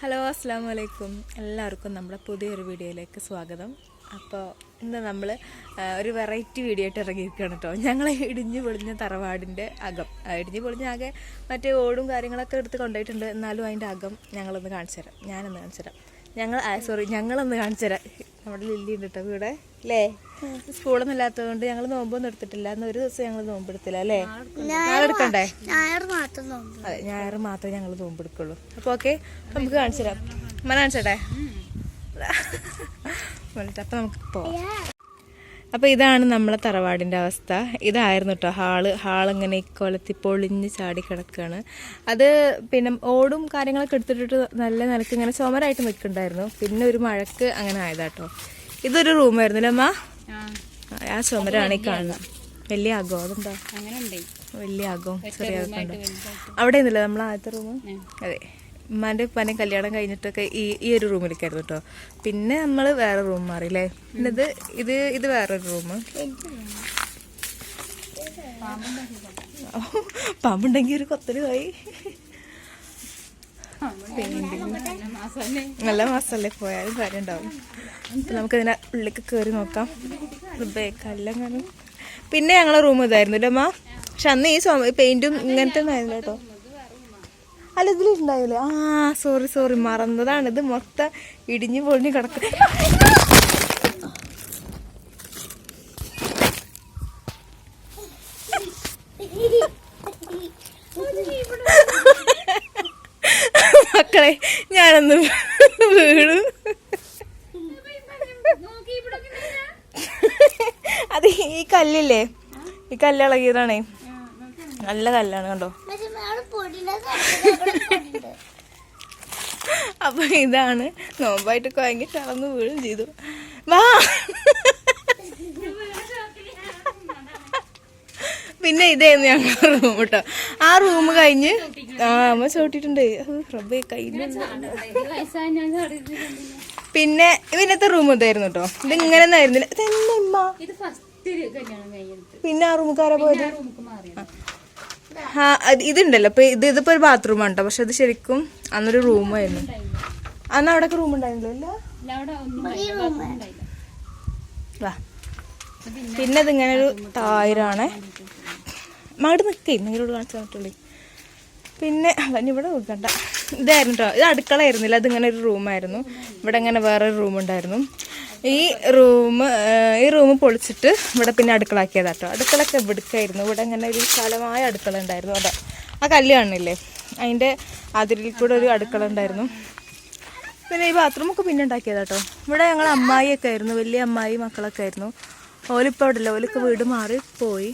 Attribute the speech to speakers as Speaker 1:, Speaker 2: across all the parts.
Speaker 1: Hello അസ്സാം വലൈക്കും എല്ലാവർക്കും നമ്മുടെ പുതിയൊരു വീഡിയോയിലേക്ക് സ്വാഗതം. അപ്പോൾ ഇന്ന് നമ്മൾ ഒരു വെറൈറ്റി വീഡിയോ ആയിട്ട് ഇറങ്ങിയിരിക്കുകയാണ് കേട്ടോ. ഞങ്ങൾ ഇടിഞ്ഞു പൊളിഞ്ഞ തറവാടിന്റെ അകം. ഇടിഞ്ഞു പൊളിഞ്ഞ ആകെ മറ്റേ ഓടും കാര്യങ്ങളൊക്കെ എടുത്ത് കൊണ്ടുപോയിട്ടുണ്ട്. എന്നാലും അതിന്റെ അകം ഞങ്ങളൊന്ന് കാണിച്ചു തരാം. ഞാനൊന്ന് കാണിച്ചു തരാം. ഞങ്ങൾ സോറി ഞങ്ങളൊന്ന് കാണിച്ചു തരാം. നമ്മുടെ ലില്ലി ഉണ്ട് കേട്ടോ ഇവിടെ. അല്ലേ സ്കൂളൊന്നും ഇല്ലാത്തതുകൊണ്ട് ഞങ്ങൾ നോമ്പൊന്നും എടുത്തിട്ടില്ല. അന്ന് ഒരു ദിവസം ഞങ്ങൾ നോമ്പെടുത്തില്ല അല്ലേ? നാളെ എടുക്കണ്ടേ? അതെ ഞായർ മാത്രമേ ഞങ്ങൾ നോമ്പെടുക്കുള്ളൂ. അപ്പോൾ ഓക്കെ നമുക്ക് കാണിച്ചു തരാം. മന കാണിച്ചട്ടെ? അപ്പൊ നമുക്ക് പോവാം. അപ്പോൾ ഇതാണ് നമ്മളെ തറവാടിന്റെ അവസ്ഥ. ഇതായിരുന്നു കേട്ടോ ഹാൾ. ഹാളിങ്ങനെ ഇക്കൊലത്തി പൊളിഞ്ഞ് ചാടി കിടക്കുകയാണ് അത് പിന്നെ ഓടും കാര്യങ്ങളൊക്കെ എടുത്തിട്ടിട്ട് നല്ല നിലയ്ക്ക് ഇങ്ങനെ ചുമരായിട്ട് നിൽക്കുന്നുണ്ടായിരുന്നു. പിന്നെ ഒരു മഴക്ക് അങ്ങനെ ആയതാട്ടോ ഇതൊരു റൂമായിരുന്നു അമ്മ? ആ. ചുമരാണ് ഈ കാണുന്നത് വലിയ ആഗോ അതെന്താ? വലിയ ആഗോ ചെറിയ അവിടെ ഇന്നില്ല നമ്മൾ ആദ്യത്തെ റൂം അതെ. ഉമ്മാന്റെ ഉപ്പാന്റെ കല്യാണം കഴിഞ്ഞിട്ടൊക്കെ ഈ ഈ ഒരു റൂമിലേക്കായിരുന്നു കേട്ടോ പിന്നെ നമ്മൾ വേറെ റൂം മാറിയില്ലേ പിന്നെ ഇത് ഇത് ഇത് വേറൊരു റൂം പാമ്പുണ്ടെങ്കിൽ ഒരു കൊത്തൽ പോയി. നല്ല മസാല പോയാലും കാര്യം ഉണ്ടാവും നമുക്കതിനെ ഉള്ളിലേക്ക് കയറി നോക്കാം. കല്ലെല്ലാം കാരണം പിന്നെ ഞങ്ങളെ റൂം ഇതായിരുന്നു അല്ലേ അമ്മ? പക്ഷെ അന്ന് ഈ പെയിന്റും ഇങ്ങനത്തെ ആയിരുന്നു കേട്ടോ അല്ല ഇതിലുണ്ടായില്ലേ ആ സോറി സോറി മറന്നതാണ്. ഇത് മൊത്തം ഇടിഞ്ഞു പൊളിഞ്ഞു കിടക്കും ഞാനൊന്ന് വീണു. അത് ഈ കല്ലില്ലേ? ഈ കല്ല് ഇളകിയതാണേ. നല്ല കല്ലാണ് കണ്ടോ? അപ്പൊ ഇതാണ് നോമ്പായിട്ട് കുഴങ്ങി ചളന്ന് വീഴും ചെയ്തു. വാ. പിന്നെ ഇതായിരുന്നു ഞങ്ങളുടെ റൂം കേട്ടോ ആ റൂം കഴിഞ്ഞ് ആ അമ്മ ചോട്ടിട്ടുണ്ട് റബ്ബേ കയ്യിൽ പിന്നെ ഇവനത്തെ റൂം ഇതായിരുന്നു കേട്ടോ ഇത് ഇങ്ങനെ ആയിരുന്നില്ല ഇതെന്നെ
Speaker 2: ഇത്
Speaker 1: പിന്നെ ആ റൂമുകാരെ പോയത്? ആ. ഇതുണ്ടല്ലോ. ഇപ്പൊ ഇത് ഇതിപ്പോ ഒരു ബാത്റൂമാണ് കേട്ടോ പക്ഷെ അത് ശരിക്കും അന്നൊരു റൂമായിരുന്നു അന്ന് അവിടെ റൂം ഉണ്ടായിരുന്നില്ല പിന്നെ ഇതിങ്ങനെ ഒരു തായിരാണ്. മങ്ങോട്ട് നിൽക്കേ നിങ്ങളോട് കാണിച്ചു തന്നിട്ടുള്ളേ. പിന്നെ അവൻ ഇവിടെ നോക്കണ്ട ഇതായിരുന്നു കേട്ടോ ഇത് അടുക്കളയായിരുന്നില്ല അതിങ്ങനെ ഒരു റൂമായിരുന്നു. ഇവിടെ ഇങ്ങനെ വേറൊരു റൂം ഉണ്ടായിരുന്നു ഈ റൂം ഈ റൂം പൊളിച്ചിട്ട് ഇവിടെ പിന്നെ അടുക്കളാക്കിയതാ കേട്ടോ അടുക്കളൊക്കെ ഇവിടുക്കായിരുന്നു. ഇവിടെ ഇങ്ങനെ ഒരു വിശാലമായ അടുക്കള ഉണ്ടായിരുന്നു. അതാ. ആ കല്ല് അതിന്റെ അതിരിൽ കൂടെ ഒരു അടുക്കള ഉണ്ടായിരുന്നു. പിന്നെ ഈ ബാത്റൂമൊക്കെ പിന്നെ ഉണ്ടാക്കിയതാ കേട്ടോ ഇവിടെ ഞങ്ങൾ അമ്മായിയൊക്കെ ആയിരുന്നു. വലിയ അമ്മായി മക്കളൊക്കെ ആയിരുന്നു. ഓലിപ്പോൾ അവിടെ ഇല്ല ഓലൊക്കെ വീട് മാറി പോയി.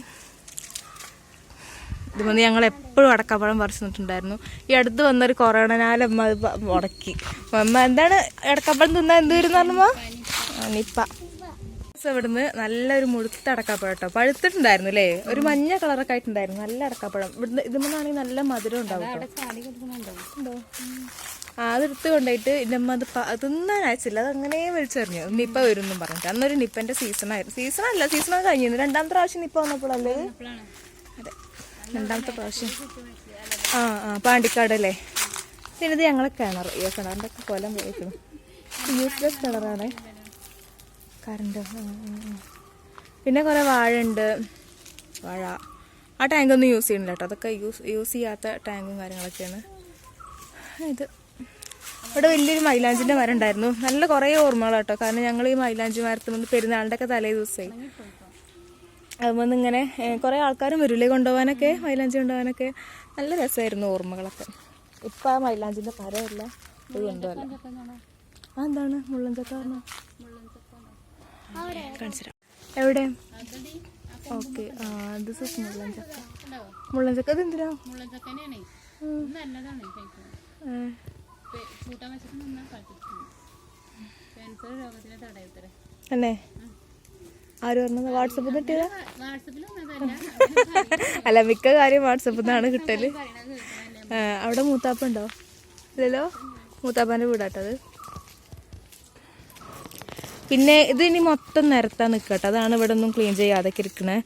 Speaker 1: ഇതുപോലെ ഞങ്ങൾ എപ്പോഴും അടക്കപ്പഴം പറിച്ചു നിന്നിട്ടുണ്ടായിരുന്നു. ഈ അടുത്ത് വന്നൊരു കൊറോണനാൽ അമ്മ അത് മുടക്കി. അമ്മ എന്താണ് അടക്കപ്പഴം തിന്നാൻ എന്ത് വരുന്ന പറഞ്ഞമ്മ നിപ്പ ഇവിടുന്ന് നല്ലൊരു മുഴുത്ത അടക്കപ്പഴം കേട്ടോ പഴുത്തിട്ടുണ്ടായിരുന്നു അല്ലേ ഒരു മഞ്ഞ കളറൊക്കെ ആയിട്ടുണ്ടായിരുന്നു. നല്ല അടക്കപ്പഴം ഇവിടുന്ന് ഇതുമെന്നാണെങ്കിൽ നല്ല മധുരം ഉണ്ടാവും അതെടുത്ത് കൊണ്ടായിട്ട് എന്റെ അമ്മ അത് തിന്നാൻ അയച്ചില്ല. അത് അങ്ങനെ വലിച്ചെറിഞ്ഞു. നിപ്പ വരുമെന്നും പറഞ്ഞിട്ട്. അന്നൊരു നിപ്പന്റെ സീസണായിരുന്നു. സീസണല്ല സീസൺ കഴിഞ്ഞിരുന്നു. രണ്ടാമത്തെ പ്രാവശ്യം നിപ്പ വന്നപ്പോഴല്ലേ? അതെ. രണ്ടാമത്തെ പ്രാവശ്യം. ആ ആ പാണ്ടിക്കാടല്ലേ? പിന്നെ ഇത് ഞങ്ങളെ കിണർ. ഈ കിണറിന്റെ ഒക്കെ കൊലം പോയിക്കണം യൂസ്ലെസ് കിണറാണ്. കറണ്ട്. പിന്നെ കുറേ ഉണ്ട് വാഴ. ആ ടാങ്കൊന്നും യൂസ് ചെയ്യണില്ല കേട്ടോ. അതൊക്കെ യൂസ് യൂസ് ചെയ്യാത്ത ടാങ്കും കാര്യങ്ങളൊക്കെയാണ്. ഇത്. ഇവിടെ വലിയൊരു മൈലാഞ്ചിന്റെ മരം ഉണ്ടായിരുന്നു. നല്ല കുറേ ഓർമ്മകളാട്ടോ കാരണം ഞങ്ങൾ ഈ മൈലാഞ്ചി മരത്തിൽ നിന്ന് പെരുന്നാളിന്റെ ഒക്കെ തലേ ദിവസമായി അതുപോലെ ഇങ്ങനെ കുറേ ആൾക്കാരും വരില്ലേ കൊണ്ടുപോകാനൊക്കെ മൈലാഞ്ചി കൊണ്ടുപോകാനൊക്കെ. നല്ല രസമായിരുന്നു ഓർമ്മകളൊക്കെ. ഇപ്പം ആ മൈലാഞ്ചിന്റെ പരമല്ല ഇത് കൊണ്ടുപോകല. ആ എന്താണ്? മുള്ളഞ്ചക്ക പറഞ്ഞ കാണിച്ചുതരാം. എവിടെ? ഓക്കെ ആ ഇസ് മുള്ളഞ്ചക്ക മുള്ളഞ്ചക്ക ഇത് എന്തിനാ
Speaker 2: മുള്ളച്ചക്കനെയാണേ നല്ലതാണ് കഴിക്കാൻ
Speaker 1: ഏ,
Speaker 2: പെ- കൂട്ടാൻ വെച്ചിട്ട് നന്നാ
Speaker 1: ആര് കിട്ടിയതാ
Speaker 2: വാട്സപ്പിൽ
Speaker 1: അല്ല മിക്ക കാര്യം വാട്സപ്പിൽ നിന്നാണ് കിട്ടൽ. അവിടെ മൂത്താപ്പ ഉണ്ടോ? ഇല്ലല്ലോ? മൂത്താപ്പാന്റെ വീടാട്ടത് പിന്നെ ഇത് ഇനി മൊത്തം നിരത്താൻ നിൽക്കട്ടെ അതാണ് ഇവിടെ ഒന്നും ക്ലീൻ ചെയ്യാതെ ഇരിക്കണേ.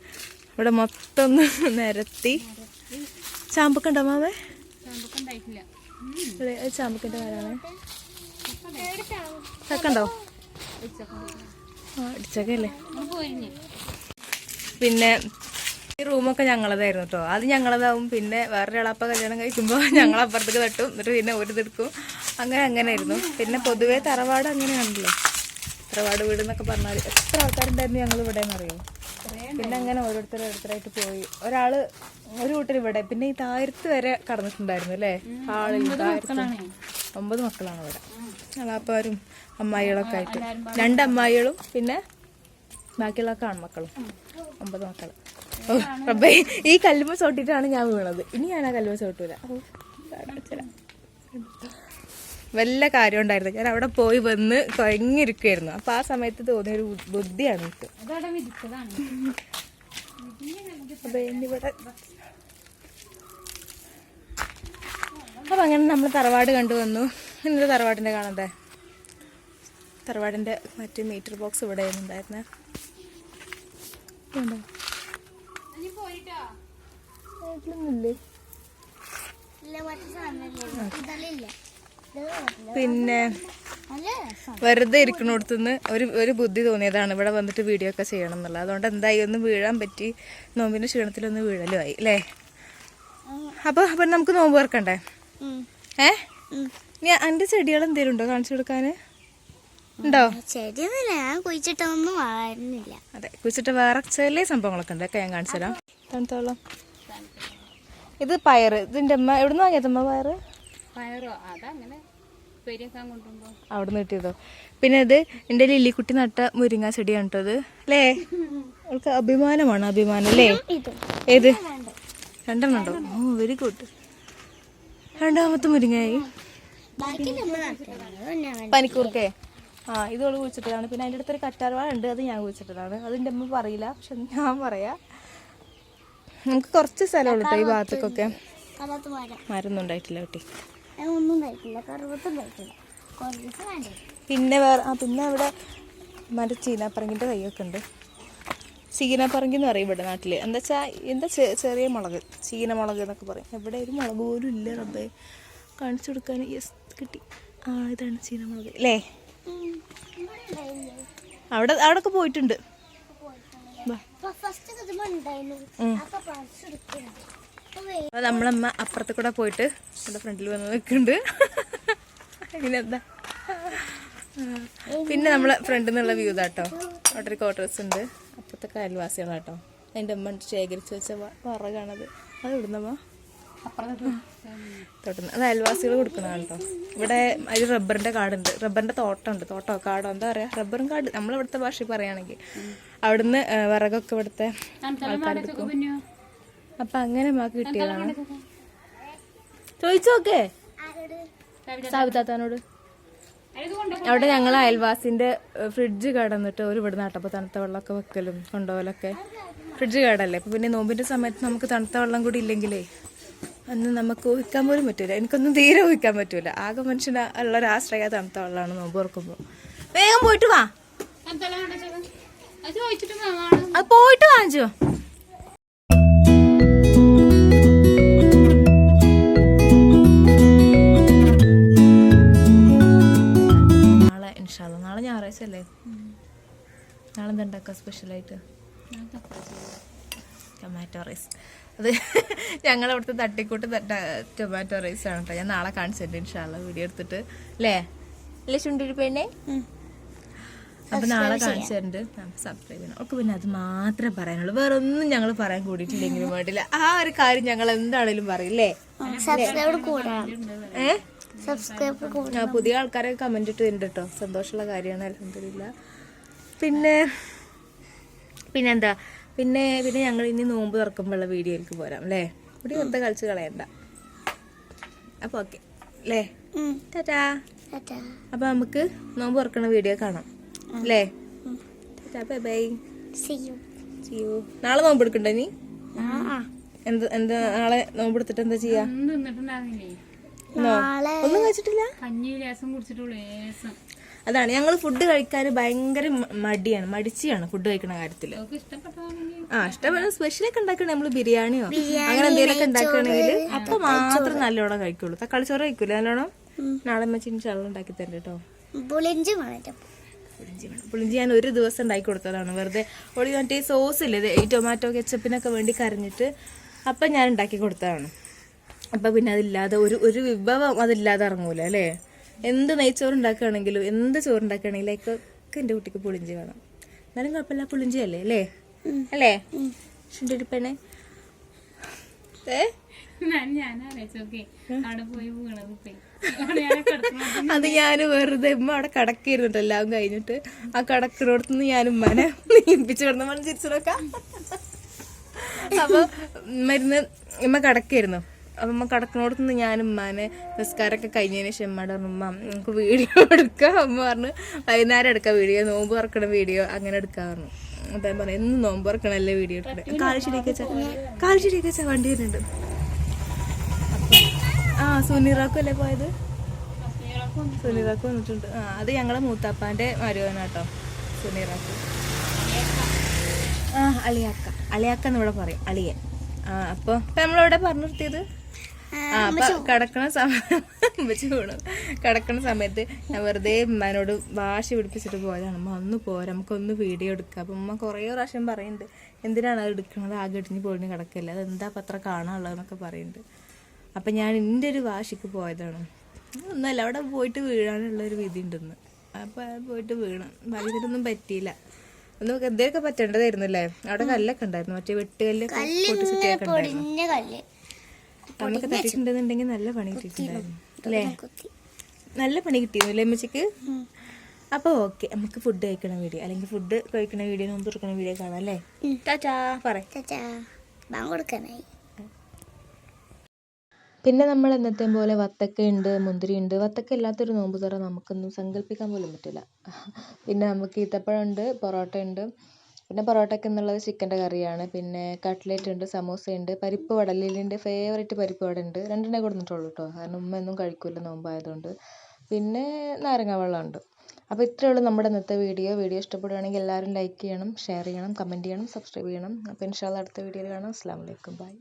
Speaker 1: ഇവിടെ മൊത്തം ഒന്ന് നിരത്തി. ചാമ്പൊക്കെ ഉണ്ടോ മാവേ
Speaker 2: ചാമ്പൊക്കെ
Speaker 1: മരമാണ് ചക്കണ്ടോ
Speaker 2: നമ്മൾ
Speaker 1: പിന്നെ ഈ റൂമൊക്കെ ഞങ്ങളതായിരുന്നു കേട്ടോ അത് ഞങ്ങളതാവും. പിന്നെ വേറൊരാളപ്പ കല്യാണം കഴിക്കുമ്പോൾ ഞങ്ങൾ അപ്പുറത്തേക്ക് തട്ടും. എന്നിട്ട് പിന്നെ ഒരു എടുക്കും അങ്ങനെ അങ്ങനെ ആയിരുന്നു പിന്നെ പൊതുവേ തറവാട് അങ്ങനെയാണല്ലോ. തറവാട് വീട് എന്നൊക്കെ പറഞ്ഞാൽ എത്ര ആൾക്കാരുണ്ടായിരുന്നു ഞങ്ങൾ ഇവിടെ എന്നറിയോ പിന്നെ അങ്ങനെ ഓരോരുത്തർ ഓരോരുത്തരായിട്ട് പോയി. ഒരാൾ ഒരു കൂട്ടർ ഇവിടെ. പിന്നെ ഈ താഴത്ത് വരെ കടന്നിട്ടുണ്ടായിരുന്നു അല്ലേ? ആളിൽ താഴത്ത്. ഒമ്പത് മക്കളാണ് ഇവിടെ. അളാപ്പാരും അമ്മായികളൊക്കെ ആയിട്ട് രണ്ട് അമ്മായികളും പിന്നെ ബാക്കിയുള്ള ആൺമക്കളും. ഒമ്പത് മക്കൾ റബ്ബേ ഈ കല്ലുമ ചോട്ടിട്ടാണ് ഞാൻ വീണത്. ഇനി ഞാൻ ആ കല്ലുമ ചോട്ടൂല വല്ല കാര്യം ഉണ്ടായിരുന്നു. ഞാൻ അവിടെ പോയി വന്ന് കുഴങ്ങിയിരിക്കുമായിരുന്നു അപ്പൊ ആ സമയത്ത് തോന്നിയൊരു ഒരു ബുദ്ധിയാണ് എനിക്ക്. അപ്പൊ എന്നിവിടെ അപ്പൊ അങ്ങനെ നമ്മൾ തറവാട് കണ്ടുവന്നു ഇന്നത്തെ തറവാടിന്റെ കാണാതെ തറവാടിന്റെ മറ്റു മീറ്റർ ബോക്സ് ഇവിടെ ഉണ്ടായിരുന്നേ പിന്നെ വെറുതെ ഇരിക്കണോടത്തുനിന്ന് ഒരു ഒരു ബുദ്ധി തോന്നിയതാണ് ഇവിടെ വന്നിട്ട് വീഡിയോ ഒക്കെ ചെയ്യണം എന്നുള്ളത്. അതുകൊണ്ട് എന്തായി? ഒന്ന് വീഴാൻ പറ്റി. നോമ്പിന്റെ ക്ഷീണത്തിലൊന്ന് വീഴലുമായി അല്ലേ? അപ്പോൾ അപ്പൊ നമുക്ക് നോമ്പ് തുറക്കണ്ടേ? ഏ? എന്റെ ചെടികൾ എന്തേലും ഉണ്ടോ കാണിച്ചു കൊടുക്കാന്? ഉണ്ടോ?
Speaker 3: ചെടിയൊന്നുമില്ല. ഞാൻ കുഴിച്ചിട്ടൊന്നും വളരുന്നില്ല
Speaker 1: അതെ കുഴിച്ചിട്ട് വേറെ ചെറിയ സംഭവങ്ങളൊക്കെ ഉണ്ട്. ഒക്കെ ഞാൻ കാണിച്ചു തരാം. തണുത്തോളം. ഇത് പയറ് ഇതിന്റെ അമ്മ എവിടുന്ന് വാങ്ങിയതമ്മ പയറ്?
Speaker 2: പയറോ? അതങ്ങനെ പെരിയൊക്കെ കൊണ്ടുപോകുമ്പോ
Speaker 1: അവിടെ നിന്ന് കിട്ടിയതോ? പിന്നെ ഇത് എന്റെ ലില്ലിക്കുട്ടി നട്ട മുരിങ്ങ ചെടിയാണ് കേട്ടോ ഇത്. അല്ലേ? അവൾക്ക് അഭിമാനമാണ് അഭിമാനം അല്ലേ? ഏത്? രണ്ടെണ്ണം ഉണ്ടോ? ഓ വെരി ഗുഡ് രണ്ടാമത്തെ മുരിങ്ങയായി
Speaker 3: ഞാൻ
Speaker 1: പനിക്കൂർക്കേ? ആ ഇത് അവൾ കുഴിച്ചിട്ടതാണ്. പിന്നെ അതിന്റെ അടുത്തൊരു കറ്റാർവാഴ ഉണ്ട് അത് ഞാൻ കുഴിച്ചിട്ടതാണ്. അതിന്റെ അമ്മ പറയില്ല പക്ഷെ ഞാൻ പറയാ. നമുക്ക് കുറച്ച് സ്ഥലമുള്ളൂ കേട്ടോ ഈ ഭാഗത്തേക്കൊക്കെ.
Speaker 3: മരുന്നും മരം
Speaker 1: മരൊന്നും ഉണ്ടായിട്ടില്ല കുട്ടി. പിന്നെ വേറെ ആ പിന്നെ അവിടെ മറ്റേ ചീനാപ്പറങ്കിന്റെ തൈയൊക്കെ ഉണ്ട്. ചീനപ്പറങ്കി എന്ന് പറയും ഇവിടെ നാട്ടിൽ എന്താ വെച്ചാൽ എന്താ ചെറിയ മുളക് ചീനമുളക് എന്നൊക്കെ പറയും. എവിടെ ഒരു മുളക് പോലും ഇല്ല റബ്ബേ. കാണിച്ചു കൊടുക്കാൻ യെസ് കിട്ടി. ആ ഇതാണ് ചീനമുളക് അല്ലേ അവിടെ അവിടെയൊക്കെ പോയിട്ടുണ്ട്. അപ്പോൾ നമ്മളമ്മ അപ്പുറത്ത് കൂടെ പോയിട്ട് എന്റെ ഫ്രണ്ടിൽ വന്ന് നിൽക്കുന്നുണ്ട് പിന്നെന്താ? പിന്നെ നമ്മളെ ഫ്രണ്ടിൽ നിന്നുള്ള വ്യൂ ഇതാട്ടോ അവിടെ ഒരു ക്വാർട്ടേഴ്സ് ഉണ്ട്. അപ്പുറത്തൊക്കെ കേട്ടോ. അതിന്റെ അമ്മ ശേഖരിച്ച് വെച്ച വറകാണത്. അത് ഇവിടുന്നമ്മ
Speaker 2: തോട്ടം
Speaker 1: തോട്ടുന്നു അത് അയൽവാസികൾ കൊടുക്കുന്നതാണ് കേട്ടോ. ഇവിടെ ഒരു റബ്ബറിന്റെ കാടുണ്ട്. റബ്ബറിന്റെ തോട്ടമുണ്ട്. തോട്ടോ കാടോ എന്താ പറയുക റബ്ബറും കാട്. നമ്മളിവിടുത്തെ ഭാഷയിൽ പറയുകയാണെങ്കിൽ അവിടുന്ന് വിറകൊക്കെ ഇവിടുത്തെ
Speaker 2: പിന്നെ
Speaker 1: അപ്പൊ അങ്ങനെ മാക്ക് കിട്ടിയതാണ്. ചോദിച്ചോക്കേ. സാബിത്താത്താനോട് അവിടെ ഞങ്ങൾ അയൽവാസിന്റെ ഫ്രിഡ്ജ് കടന്നിട്ട് ഒരു ഇവിടെ നട്ടപ്പോൾ തണുത്ത വെള്ളമൊക്കെ വെക്കലും കൊണ്ടുപോകലൊക്കെ. ഫ്രിഡ്ജ് കടല്ലേ? അപ്പൊ പിന്നെ നോമ്പിന്റെ സമയത്ത് നമുക്ക് തണുത്ത വെള്ളം കൂടി ഇല്ലെങ്കിലേ അന്ന് നമുക്ക് ഊഹിക്കാൻ പോലും പറ്റൂല. എനിക്കൊന്നും തീരെ ഊഹിക്കാൻ പറ്റൂല. ആകെ മനുഷ്യന് ഉള്ള ഒരു ആശ്രയ തണുത്ത വെള്ളമാണ് നോമ്പ് ഓർക്കുമ്പോൾ വേഗം പോയിട്ട് വാ.
Speaker 2: അത്
Speaker 1: പോയിട്ട് വാങ്ങിച്ചോ നാളെ എന്താ ഉണ്ടാക്കുക സ്പെഷ്യലായിട്ട് ടൊമാറ്റോ റൈസ് അത് ഞങ്ങൾ അവിടുത്തെ തട്ടിക്കൂട്ട് ടൊമാറ്റോ റൈസ് ആണ് കേട്ടോ ഞാൻ നാളെ കാണിച്ചിട്ട് ഇൻഷാല്ല വീഡിയോ എടുത്തിട്ട്. അല്ലേ അല്ലേ ചുണ്ടിരി പെണ്ണേ അപ്പൊ നാളെ കാണിച്ചിട്ടുണ്ട് സബ്സ്ക്രൈബ് ചെയ്യണം. ഓക്കെ പിന്നെ അത് മാത്രമേ പറയാനുള്ളൂ. വേറെ ഒന്നും ഞങ്ങൾ പറയാൻ കൂടിയിട്ടില്ലെങ്കിലും വേണ്ടില്ല. ആ ഒരു കാര്യം ഞങ്ങൾ എന്താണേലും പറയില്ലേ
Speaker 3: സബ്സ്ക്രൈബർ കൂടാം
Speaker 1: ആ പുതിയ ആൾക്കാരെ കമന്റ് ഇട്ട് തരുന്നുണ്ട് കേട്ടോ സന്തോഷമുള്ള കാര്യമാണ് അലഹമില്ല പിന്നെ പിന്നെന്താ? പിന്നെ പിന്നെ ഞങ്ങൾ ഇനി നോമ്പ് തുറക്കുമ്പോഴുള്ള വീഡിയോയിലേക്ക് പോരാം അല്ലേ ഇവിടെ വെറുതെ കളിച്ച് കളയണ്ട. അപ്പോൾ ഓക്കെ അല്ലേ ടാറ്റാ.
Speaker 3: അപ്പോൾ
Speaker 1: അപ്പൊ നമുക്ക് നോമ്പ് തുറക്കുന്ന വീഡിയോ കാണാം അല്ലേ ടാറ്റാ ബൈ ബൈ. ചെയ്യൂ നാളെ നോമ്പ് എടുക്കണ്ടോ നീ
Speaker 3: ആ.
Speaker 1: എന്ത് എന്താ നാളെ നോമ്പ് എടുത്തിട്ട് എന്താ ചെയ്യാ?
Speaker 2: ഒന്നും
Speaker 1: ഒന്നും കഴിച്ചിട്ടില്ല?
Speaker 2: കഞ്ഞി ലേസം കുടിച്ചിട്ടുള്ളൂ ലേസം.
Speaker 1: അതാണ് ഞങ്ങൾ ഫുഡ് കഴിക്കാൻ ഭയങ്കര മടിയാണ് മടിച്ചാണ് ഫുഡ്
Speaker 2: കഴിക്കുന്ന ഇഷ്ടപ്പെട്ടതാണെങ്കിൽ
Speaker 1: ആ ഇഷ്ടപ്പെടുന്ന സ്പെഷ്യലൊക്കെ ഉണ്ടാക്കണേ നമ്മൾ ബിരിയാണിയോ അങ്ങനെ എന്തെങ്കിലുമൊക്കെ ഉണ്ടാക്കുകയാണെങ്കിൽ അപ്പൊ മാത്രം നല്ലോണം കഴിക്കുള്ളൂ. തക്കാളി ചോറ് കഴിക്കൂല നല്ലോണം? നാളെ വെച്ച് ചള്ളം ഉണ്ടാക്കി തരണ്ട കേട്ടോ
Speaker 3: പുളിഞ്ചി വേണം.
Speaker 1: പുളിഞ്ചി വേണം. ഞാൻ ഒരു ദിവസം ഉണ്ടാക്കി കൊടുത്തതാണ്. വെറുതെ ഒളി മറ്റേ സോസ് ഇല്ലേ ഈ ടൊമാറ്റോ കെച്ചപ്പിനൊക്കെ വേണ്ടി കരഞ്ഞിട്ട് അപ്പം ഞാൻ ഉണ്ടാക്കി കൊടുത്തതാണ്. അപ്പം പിന്നെ അതില്ലാതെ ഒരു ഒരു വിഭവം അതില്ലാതെ ഇറങ്ങൂല അല്ലേ? എന്ത് നെയ്ച്ചോറ് ഉണ്ടാക്കുകയാണെങ്കിലും എന്ത് ചോറ് ഉണ്ടാക്കുകയാണെങ്കിലും ഒക്കെ എന്റെ കുട്ടിക്ക് പുളിഞ്ചി വേണം. എന്നാലും കുഴപ്പമില്ല പുളിഞ്ചി അല്ലേ? അല്ലേ? അല്ലേ?
Speaker 2: കിടക്കുന്നത്
Speaker 1: അത് ഞാൻ വെറുതെ ഉമ്മ അവിടെ കടക്കിരുന്നിട്ട് എല്ലാം കഴിഞ്ഞിട്ട് ആ കടക്കിനോടത്തുനിന്ന് ഞാൻ ഉമ്മനെ നീപ്പിച്ചു കിടന്ന മണി ചിരിച്ചു നോക്കാം. അപ്പൊ മരുന്ന് ഉമ്മ കടക്കായിരുന്നു. അപ്പൊ ഉമ്മ കടക്കിനോടത്തുനിന്ന് ഞാൻ ഉമ്മാനെ നിസ്കാരമൊക്കെ കഴിഞ്ഞതിന് ശേഷം ഉമ്മയുടെ പറഞ്ഞു ഉമ്മ നമുക്ക് വീഡിയോ എടുക്കാം. അമ്മ പറഞ്ഞു വൈകുന്നേരം എടുക്കാം വീഡിയോ നോമ്പ് തുറക്കണ വീഡിയോ അങ്ങനെ എടുക്കാൻ പറഞ്ഞു. ഞാൻ പറഞ്ഞു എന്ന് നോമ്പ് തുറക്കണല്ലേ വീഡിയോ എടുക്കണേ? വണ്ടി വരുന്നുണ്ട്. ആ സുനിറാക്കും അല്ലേ പോയത്? സുനിറാക്ക് വന്നിട്ടുണ്ട്. ആ അത് ഞങ്ങളെ മൂത്താപ്പാന്റെ മരുവനാട്ടോ സുനിറാക്ക് ആ അളിയാക്ക. അളിയാക്ക എന്ന് ഇവിടെ പറയും അളിയൻ. ആ അപ്പൊ ഇപ്പം നമ്മളിവിടെ പറഞ്ഞു നിർത്തിയത്? ആ അപ്പൊ കിടക്കണ സമയം കടക്കണ സമയത്ത് ഞാൻ വെറുതെ ഉമ്മാനോട് വാശി പിടിപ്പിച്ചിട്ട് പോയതാണ്. അമ്മ ഒന്ന് പോരാ. നമുക്കൊന്ന് വീഡിയോ എടുക്കാം. അപ്പൊ ഉമ്മ കുറേ പ്രാവശ്യം പറയുന്നുണ്ട് എന്തിനാണ് അത് എടുക്കുന്നത് ആകെ ഇടിഞ്ഞ് പോയിട്ട് കിടക്കില്ല. അത് എന്താ അപ്പൊ അത്ര കാണാനുള്ളതെന്നൊക്കെ പറയുന്നുണ്ട് അപ്പം ഞാൻ എന്റെ ഒരു വാശിക്ക് പോയതാണ്. ഒന്നല്ല അവിടെ പോയിട്ട് വീഴാനുള്ള ഒരു വിധി ഉണ്ടെന്ന് അപ്പം പോയിട്ട് വീണു. ഭാഗ്യത്തിനൊന്നും പറ്റിയില്ല. ഒന്ന് എന്തേലൊക്കെ പറ്റേണ്ടതായിരുന്നു അല്ലേ അവിടെ കല്ലൊക്കെ ഉണ്ടായിരുന്നു. മറ്റേ വെട്ടുകല്ല് പൊട്ടിച്ചിട്ടൊക്കെ ഉണ്ടായിരുന്നു. നമുക്ക് തട്ടിട്ടുണ്ടെന്നുണ്ടെങ്കിൽ നല്ല പണി കിട്ടിയിട്ടുണ്ടായിരുന്നു. അല്ലേ? നല്ല പണി കിട്ടിയിരുന്നു അല്ലേ അമ്മച്ചിക്ക് അപ്പോൾ ഓക്കെ നമുക്ക് ഫുഡ് കഴിക്കണ വീഡിയോ അല്ലെങ്കിൽ ഫുഡ് കഴിക്കണ വീഡിയോ നോമ്പ് തുറക്കണ വീഡിയോ കാണാം അല്ലേ? പറ.
Speaker 3: ചാച്ചാ കൊടുക്കാനായി.
Speaker 1: പിന്നെ നമ്മൾ എന്നത്തെ പോലെ വത്തക്ക ഉണ്ട് മുന്തിരി ഉണ്ട് വത്തക്ക ഇല്ലാത്തൊരു നോമ്പ് തുറ നമുക്കൊന്നും സങ്കല്പിക്കാൻ പോലും പറ്റില്ല. പിന്നെ നമുക്ക് ഈത്തപ്പഴം ഉണ്ട് പൊറോട്ട ഉണ്ട് പിന്നെ പൊറോട്ടയ്ക്ക് എന്നുള്ളത് ചിക്കന്റെ കറിയാണ്. പിന്നെ കട്ട്ലേറ്റ് ഉണ്ട് സമൂസ ഉണ്ട് പരിപ്പ് വട ലില്ലിന്റെ ഫേവറേറ്റ് പരിപ്പ് വട ഉണ്ട്. രണ്ടെണ്ണേ കൊടുത്തിട്ടുള്ളൂ കേട്ടോ കാരണം ഉമ്മ ഒന്നും കഴിക്കില്ല നോമ്പായതുകൊണ്ട്. പിന്നെ നാരങ്ങ വെള്ളം ഉണ്ട്. അപ്പോൾ ഇത്രയേ ഉള്ളൂ നമ്മുടെ ഇന്നത്തെ വീഡിയോ. വീഡിയോ ഇഷ്ടപ്പെടുകയാണെങ്കിൽ എല്ലാവരും ലൈക്ക് ചെയ്യണം ഷെയർ ചെയ്യണം കമന്റ് ചെയ്യണം സബ്സ്ക്രൈബ് ചെയ്യണം. അപ്പോൾ ഇൻഷാല്ല അടുത്ത വീഡിയോയിൽ കാണാം. അസ്സലാമു അലൈക്കും. ബൈ